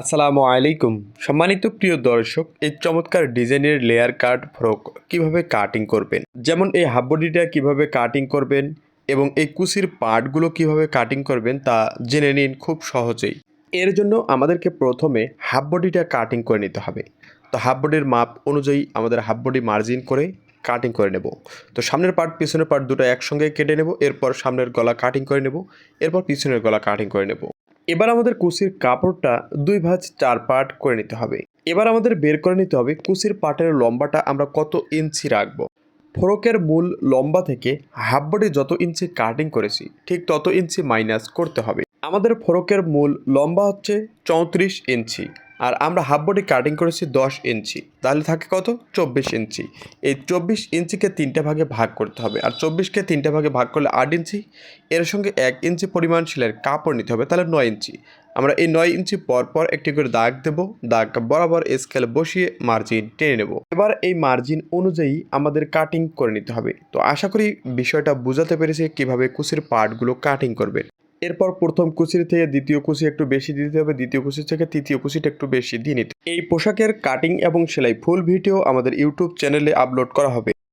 আসসালামু আলাইকুম। সম্মানিত প্রিয় দর্শক, এই চমৎকার ডিজাইনের লেয়ার কাট ফ্রক কীভাবে কাটিং করবেন? যেমন এই হাফ বডিটা কীভাবে কাটিং করবেন এবং এই কুচির পার্টগুলো কীভাবে কাটিং করবেন তা জেনে নিন খুব সহজেই। এর জন্য আমাদেরকে প্রথমে হাফ বডিটা কাটিং করে নিতে হবে। তো হাফ বডির মাপ অনুযায়ী আমাদের হাফ বডি মার্জিন করে কাটিং করে নেব। তো সামনের পার্ট পিছনের পার্ট দুটো একসঙ্গে কেটে নেব, এরপর সামনের গলা কাটিং করে নেব, এরপর পিছনের গলা কাটিং করে নেব। এবার আমাদের কুসির কাপড়টা দুই ভাঁজ চার পার্ট করে নিতে হবে। এবার আমাদের বের করে নিতে হবে কুসির পাটের লম্বাটা আমরা কত ইঞ্চি রাখব। ফোরকের মূল লম্বা থেকে হাফ বডি যত ইঞ্চি কাটিং করেছি, ঠিক তত ইঞ্চি মাইনাস করতে হবে। আমাদের ফোরকের মূল লম্বা হচ্ছে চৌত্রিশ ইঞ্চি। আর আমরা হাফ বডি কাটিং করেছি দশ ইঞ্চি, তাহলে থাকে কত? চব্বিশ ইঞ্চি। এই চব্বিশ ইঞ্চিকে তিনটে ভাগে ভাগ করতে হবে। আর চব্বিশকে তিনটে ভাগে ভাগ করলে আট ইঞ্চি, এর সঙ্গে এক ইঞ্চি পরিমাণ সেলাইয়ের কাপড় নিতে হবে, তাহলে নয় ইঞ্চি। আমরা এই নয় ইঞ্চি পর পর একটি করে দাগ দেব, দাগ বরাবর স্কেল বসিয়ে মার্জিন টেনে নেব। এবার এই মার্জিন অনুযায়ী আমাদের কাটিং করে নিতে হবে। তো আশা করি বিষয়টা বোঝাতে পেরেছি কীভাবে কুচির পার্টগুলো কাটিং করবেন। এরপর প্রথম কুচির থেকে দ্বিতীয় কুচি একটু বেশি দিতে হবে, দ্বিতীয় কুচি থেকে তৃতীয় কুচিটা একটু বেশি দিয়ে নিতে এই পোশাকের কাটিং এবং সেলাই ফুল ভিডিও আমাদের ইউটিউব চ্যানেলে আপলোড করা হবে।